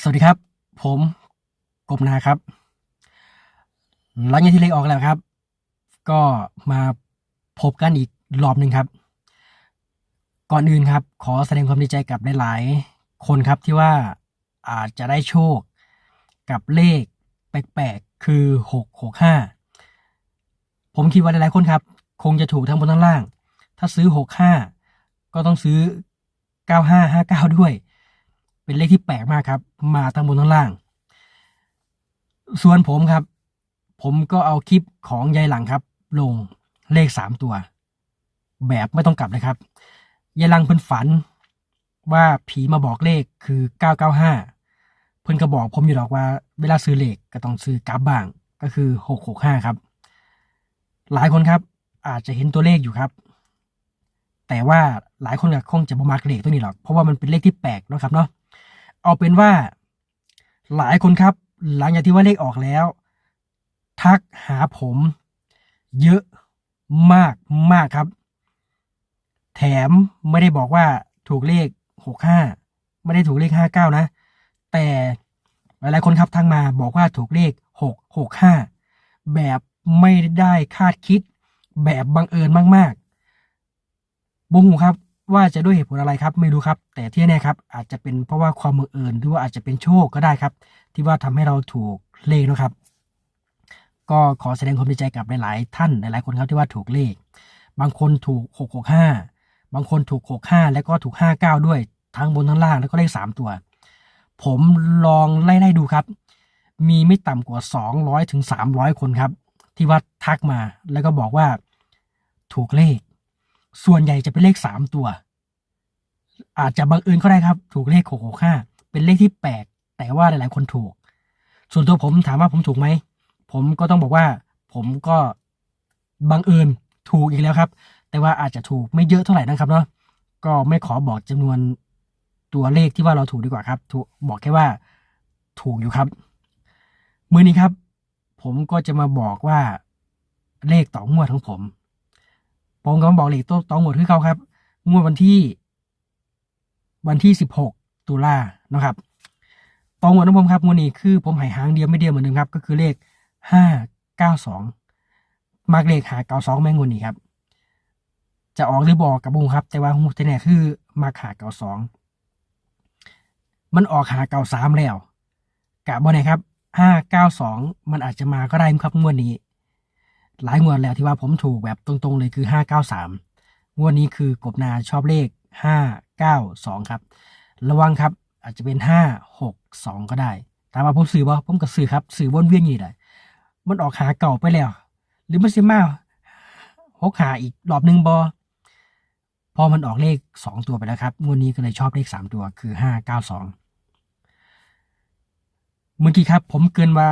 สวัสดีครับ ผมกบนาครับ หลังจากที่เลขออกแล้วครับ ก็มาพบกันอีกรอบหนึ่งครับ ก่อนอื่นครับ ขอแสดงความดีใจกับหลายๆคนครับที่ว่าอาจจะได้โชคกับเลขแปลกๆคือหกหกห้าผมคิดว่าหลายๆคนครับ คงจะถูกทั้งบนทั้งล่าง ถ้าซื้อหกห้าก็ต้องซื้อเก้าห้าห้าเก้าด้วย เป็นเลขที่แปลกมากครับ มาทั้งบนทั้งล่าง ส่วนผมครับ ผมก็เอาคลิปของยายหลังครับ ลงเลขสามตัว แบบไม่ต้องกลับเลยครับยายหลังเพิ่นฝันว่าผีมาบอกเลขคือเก้าเก้าห้าเพิ่นก็บอกผมอยู่หรอกว่า เวลาซื้อเลขก็ต้องซื้อกลับบ้างก็คือหกหกห้าครับ หลายคนครับ อาจจะเห็นตัวเลขอยู่ครับ แต่ว่าหลายคนก็คงจะบ่มักเลขตัวนี้หรอก เพราะว่ามันเป็นเลขที่แปลกนะครับเนาะ เอาเป็นว่า หลายคนครับ หลังจากที่ว่าเลขออกแล้ว ทักหาผม เยอะมากมากครับ แถมไม่ได้บอกว่าถูกเลขหกห้าไม่ได้ถูกเลขห้าเก้านะ แต่หลายๆคนครับทักมาบอกว่าถูกเลขหกหกห้าแบบไม่ได้คาดคิด แบบบังเอิญมากๆบงหูครับ ว่าจะด้วยเหตุผลอะไรครับไม่รู้ครับ แต่ที่แน่ครับอาจจะเป็นเพราะว่าความบังเอิญหรือว่าอาจจะเป็นโชคก็ได้ครับ ที่ว่าทำให้เราถูกเลขนะครับ ก็ขอแสดงความดีใจกับหลาย ๆ ท่านหลาย ๆ คนครับที่ว่าถูกเลข บางคนถูก 665 บางคนถูก 65 แล้วก็ถูก 59 ด้วยทั้งบนทั้งล่างแล้วก็เลข 3 ตัว ผมลองไล่ๆดูครับ มีไม่ต่ำกว่า 200ถึง300 คนครับ ที่ว่าทักมาแล้วก็บอกว่าถูกเลข ส่วนใหญ่จะเป็นเลข3ตัว อาจจะบังเอิญก็ได้ครับ ถูกเลข665เป็นเลขที่แปลกแต่ว่าหลาย ๆ คนถูก ส่วนตัวผมถามว่าผมถูกไหม ผมก็ต้องบอกว่า ผมก็บังเอิญถูกอีกแล้วครับ แต่ว่าอาจจะถูกไม่เยอะเท่าไหร่นะครับเนาะก็ไม่ขอบอกจำนวนตัวเลขที่ว่าเราถูกดีกว่าครับ ถูกบอกแค่ว่าถูกอยู่ครับ มือนี้ครับ ผมก็จะมาบอกว่าเลขต่องวดของผม ผมก็มาบอกเลขตัวต่องวดคือเขาครับ งวดวันที่ วันที่สิบหกตุลานะครับตองวดของผมครับงวดนี้คือผมหายหางเดียวไม่เดียวเหมือนเดิมครับ ก็คือเลขห้าเก้าสองมากเลขหาเก้าสองแม่งวดนี้ครับ จะออกหรือบอกกับบุงครับ แต่ว่าหูแต่เนี่ยคือมาหาเก้าสองมันออกหาเก้าสามแล้วกะบ่ไหนครับห้าเก้าสองมันอาจจะมาก็ได้ครับงวดนี้ หลายงวดแล้วที่ว่าผมถูกแบบตรงๆเลยคือห้าเก้าสามงวดนี้คือกบนาชอบเลขห้าเก้าสองครับ ระวังครับอาจจะเป็นห้าหกสองก็ได้ถามว่าผมสื่อบ่ผมก็สื่อครับสื่อวนเวียนอยู่ได้มันออกหาเก่าไปแล้ว หรือมันสิมาหกหาอีกรอบหนึ่งบอพอมันออกเลขสองตัวไปแล้วครับงวดนี้ก็เลยชอบเลขสามตัวคือห้าเก้าสองเมื่อกี้ครับ ผมเกินว่า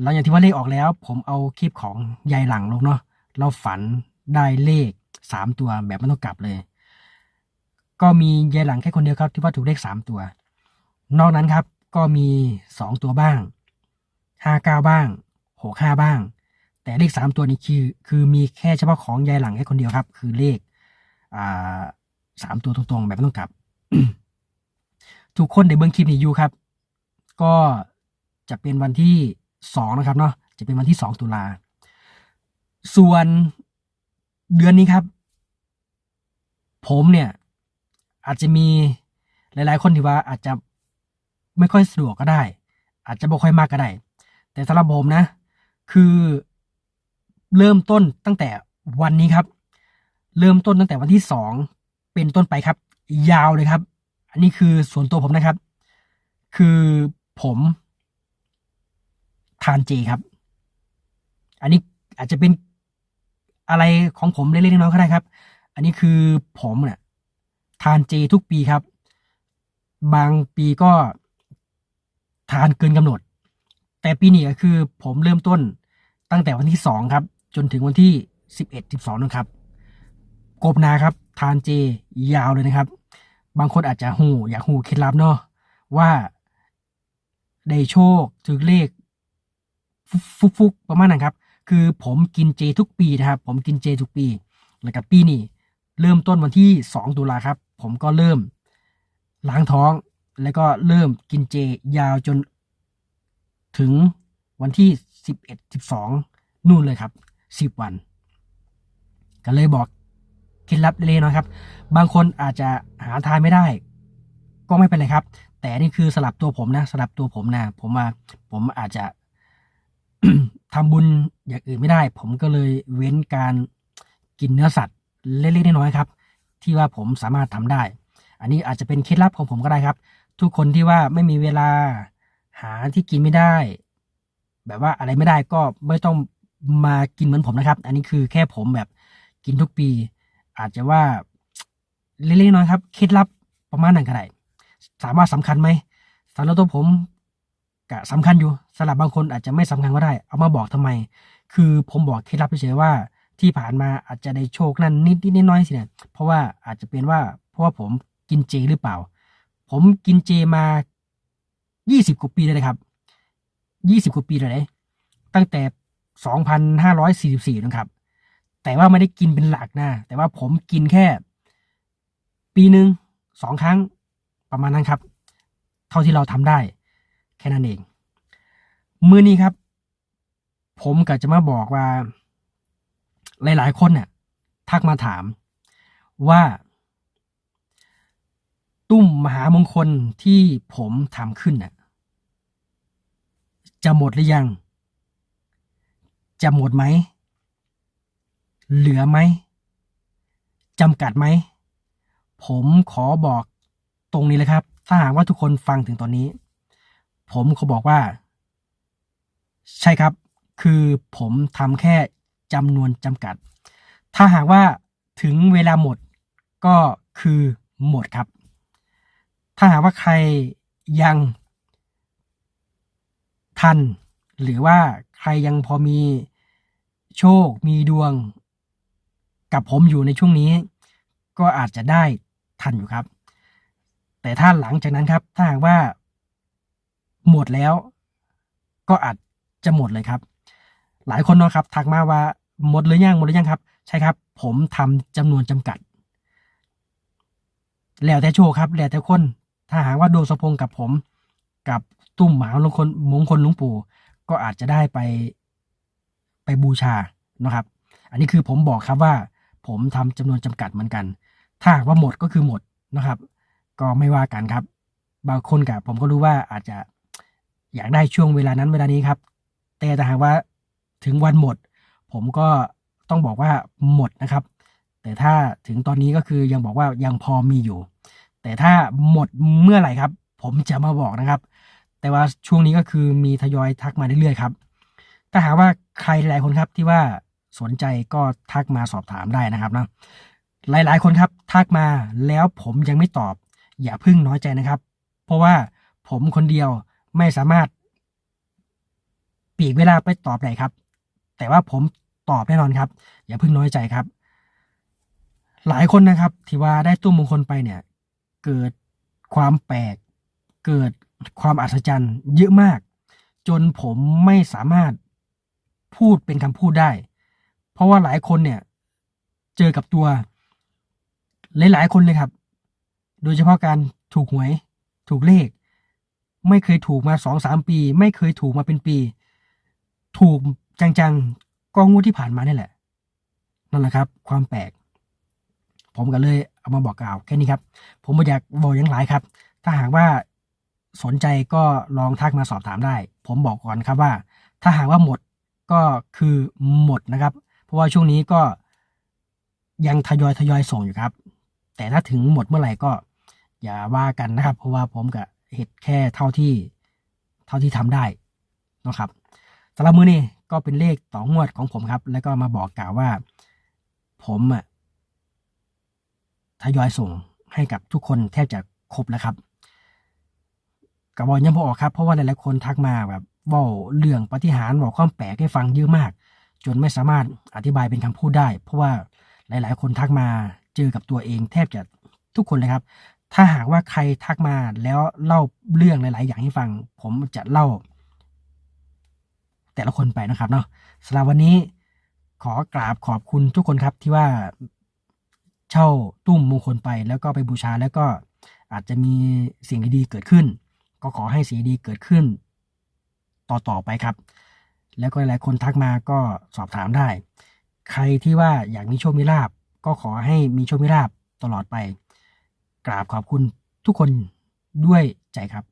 หลังจากที่ว่าเลขออกแล้ว ผมเอาคลิปของยายหลังลงเนาะเราฝันได้เลขสามตัวแบบไม่ต้องกลับเลย ก็มียายหลังแค่คนเดียวครับ ที่ว่าถูกเลขสามตัว นอกนั้นครับ ก็มีสองตัวบ้างห้าเก้าบ้างหกห้าบ้าง แต่เลขสามตัวนี้คือคือมีแค่เฉพาะของยายหลังแค่คนเดียวครับ คือเลขอ่าสามตัวตรงๆ แบบไม่ต้องกลับ ทุกคนในเบิ้งคลิปนี้อยู่ครับ ก็จะเป็นวันที่ สองนะครับเนาะจะเป็นวันที่สองตุลา ส่วนเดือนนี้ครับ ผมเนี่ย อาจจะมีหลาย ๆ คนที่ว่าอาจจะไม่ค่อยสะดวกก็ได้ อาจจะบ่ค่อยมากก็ได้ แต่สำหรับผมนะ คือเริ่มต้นตั้งแต่วันนี้ครับ เริ่มต้นตั้งแต่วันที่สองเป็นต้นไปครับ ยาวเลยครับ อันนี้คือส่วนตัวผมนะครับ คือผม ทานเจครับ อันนี้อาจจะเป็นอะไรของผมเล็กๆน้อยๆก็ได้ครับ อันนี้คือผมเนี่ยทานเจทุกปีครับ บางปีก็ทานเกินกำหนด แต่ปีนี้ก็คือผมเริ่มต้นตั้งแต่วันที่สองครับ จนถึงวันที่สิบเอ็ดสิบสองนะครับ กบนาครับทานเจยาวเลยนะครับ บางคนอาจจะหูอยากหูเคล็ดลับเนาะว่าได้โชคถึงเลข ฟุกฟุกๆประมาณนั้นครับ คือผมกินเจทุกปีนะครับ ผมกินเจทุกปี แล้วกับปีนี้เริ่มต้นวันที่ 2 ตุลาครับ ผมก็เริ่มล้างท้อง แล้วก็เริ่มกินเจยาวจนถึงวันที่สิบเอ็ดสิบสองนู่นเลยครับสิบวัน ก็เลยบอกเคล็ดลับเล็กน้อยครับ บางคนอาจจะหาทานไม่ได้ ก็ไม่เป็นไรครับ แต่นี่คือสลับตัวผมนะสลับตัวผมนะ ผมมาผมอาจจะ ทำบุญอย่างอื่นไม่ได้ ผมก็เลยเว้นการกินเนื้อสัตว์เล็กๆน้อยๆครับ ที่ว่าผมสามารถทำได้ อันนี้อาจจะเป็นเคล็ดลับของผมก็ได้ครับ ทุกคนที่ว่าไม่มีเวลาหาที่กินไม่ได้ แบบว่าอะไรไม่ได้ก็ไม่ต้องมากินเหมือนผมนะครับ อันนี้คือแค่ผมแบบกินทุกปี อาจจะว่าเล็กๆน้อยๆครับเคล็ดลับประมาณนั้นก็ได้ถามว่าสำคัญไหมสำหรับตัวผม ก็สำคัญอยู่สำหรับบางคนอาจจะไม่สำคัญก็ได้ เอามาบอกทำไม คือผมบอกเคล็ดลับเฉยว่าที่ผ่านมาอาจจะได้โชคนั่นนิดนิดน้อยสิเนี่ยเพราะว่าอาจจะเป็นว่าเพราะว่าผมกินเจหรือเปล่า ผมกินเจมายี่สิบกว่าปีเลยครับยี่สิบกว่าปีเลยตั้งแต่สองพันห้าร้อยสี่สิบสี่นะครับ แต่ว่าไม่ได้กินเป็นหลักนะ แต่ว่าผมกินแค่ ปีหนึ่งสองครั้งประมาณนั้นครับ เท่าที่เราทำได้ แค่นั้นเองมือนี้ครับ ผมก็จะมาบอกว่า หลาย ๆ คนเนี่ยทักมาถามว่า ตุ้มมหามงคลที่ผมทำขึ้นน่ะ จะหมดหรือยัง จะหมดไหม เหลือไหมจำกัดไหม ผมขอบอกตรงนี้เลยครับ ถ้าหากว่าทุกคนฟังถึงตอนนี้ ผมเขอบอกว่า ใช่ครับ คือผมทำแค่จำนวนจำกัด ถ้าหากว่าถึงเวลาหมดก็คือหมดครับ ถ้าหากว่าใครยังทัน หรือว่าใครยังพอมีโชคมีดวง กับผมอยู่ในช่วงนี้ ก็อาจจะได้ทันอยู่ครับ แต่ถ้าหลังจากนั้นครับ ถ้าหากว่า หมดแล้ว ก็อาจจะหมดเลยครับ หลายคนเนาะครับทักมาว่าหมดหรือยังหมดหรือยังครับ ใช่ครับ ผมทำจำนวนจำกัด แล้วแต่โชคครับ แล้วแต่คน ถ้าหากว่าดวงสมพงกับผม กับตุ้มหมามงคลมงคลลุงปู่ ก็อาจจะได้ไปไปบูชานะครับ อันนี้คือผมบอกครับว่า ผมทำจำนวนจำกัดเหมือนกัน ถ้าหากว่าหมดก็คือหมดนะครับ ก็ไม่ว่ากันครับ บางคนกับผมก็รู้ว่าอาจจะ อยากได้ช่วงเวลานั้นเวลานี้ครับ แต่ถ้าหากว่าถึงวันหมด ผมก็ต้องบอกว่าหมดนะครับ แต่ถ้าถึงตอนนี้ก็คือยังบอกว่ายังพอมีอยู่ แต่ถ้าหมดเมื่อไหร่ครับ ผมจะมาบอกนะครับ แต่ว่าช่วงนี้ก็คือมีทยอยทักมาเรื่อยๆครับ ถ้าหากว่าใครหลายคนครับที่ว่าสนใจก็ทักมาสอบถามได้นะครับนะหลายๆ คนครับทักมาแล้วผมยังไม่ตอบ อย่าพึ่งน้อยใจนะครับ เพราะว่าผมคนเดียว ไม่สามารถ ปีกเวลาไปตอบได้ครับ แต่ว่าผมตอบแน่นอนครับ อย่าเพึ่งน้อยใจครับ หลายคนนะครับ ที่ว่าได้ตุ้มมงคลไปเนี่ย เกิดความแปลก เกิดความอัศจรรย์ เยอะมาก จนผมไม่สามารถพูดเป็นคำพูดได้ เพราะว่าหลายคนเนี่ย เจอกับตัวหลายๆคนเลยครับ โดยเฉพาะการถูกหวย ถูกเลข ไม่เคยถูกมาสองสามปี ไม่เคยถูกมาเป็นปี ถูกจังๆก็งวดที่ผ่านมานี่แหละ นั่นแหละครับ ความแปลก ผมก็เลยเอามาบอกกล่าวแค่นี้ครับ ผมไม่อยากบอกยังหลายครับ ถ้าหากว่าสนใจก็ลองทักมาสอบถามได้ ผมบอกก่อนครับว่า ถ้าหากว่าหมดก็คือหมดนะครับ เพราะว่าช่วงนี้ก็ยังทยอยทยอยส่งอยู่ครับ แต่ถ้าถึงหมดเมื่อไหร่ก็อย่าว่ากันนะครับ เพราะว่าผมกับ เหตุแค่เท่าที่เท่าที่ทำได้นะครับสำหรับมือนี้ก็เป็นเลขต่องวดของผมครับ แล้วก็มาบอกกล่าวว่า ผมอะทยอยส่งให้กับทุกคนแทบจะครบแล้วครับกับบอลยังพอออกครับ เพราะว่าหลายๆคนทักมาแบบเว่าเรื่องปฏิหารบอกความแปลกให้ฟังเยอะมาก จนไม่สามารถอธิบายเป็นคำพูดได้ เพราะว่าหลาย ๆ คนทักมาเจอกับตัวเองแทบจะทุกคนเลยครับ ถ้าหากว่าใครทักมาแล้วเล่าเรื่องหลาย ๆ อย่างให้ฟัง ผมจะเล่า แต่ละคนไปนะครับเนาะสำหรับวันนี้ขอกราบขอบคุณทุกคนครับที่ว่าเช่าตุ้มมงคลไป แล้วก็ไปบูชาแล้วก็อาจจะมีสิ่งดีๆเกิดขึ้น ก็ขอให้สิ่งดีเกิดขึ้น ต่อ ๆ ไปครับ แล้วก็หลายคนทักมาก็สอบถามได้ ใครที่ว่าอยากมีโชคมีลาบก็ขอให้มีโชคมีลาบตลอดไป กราบขอบคุณทุกคนด้วยใจครับ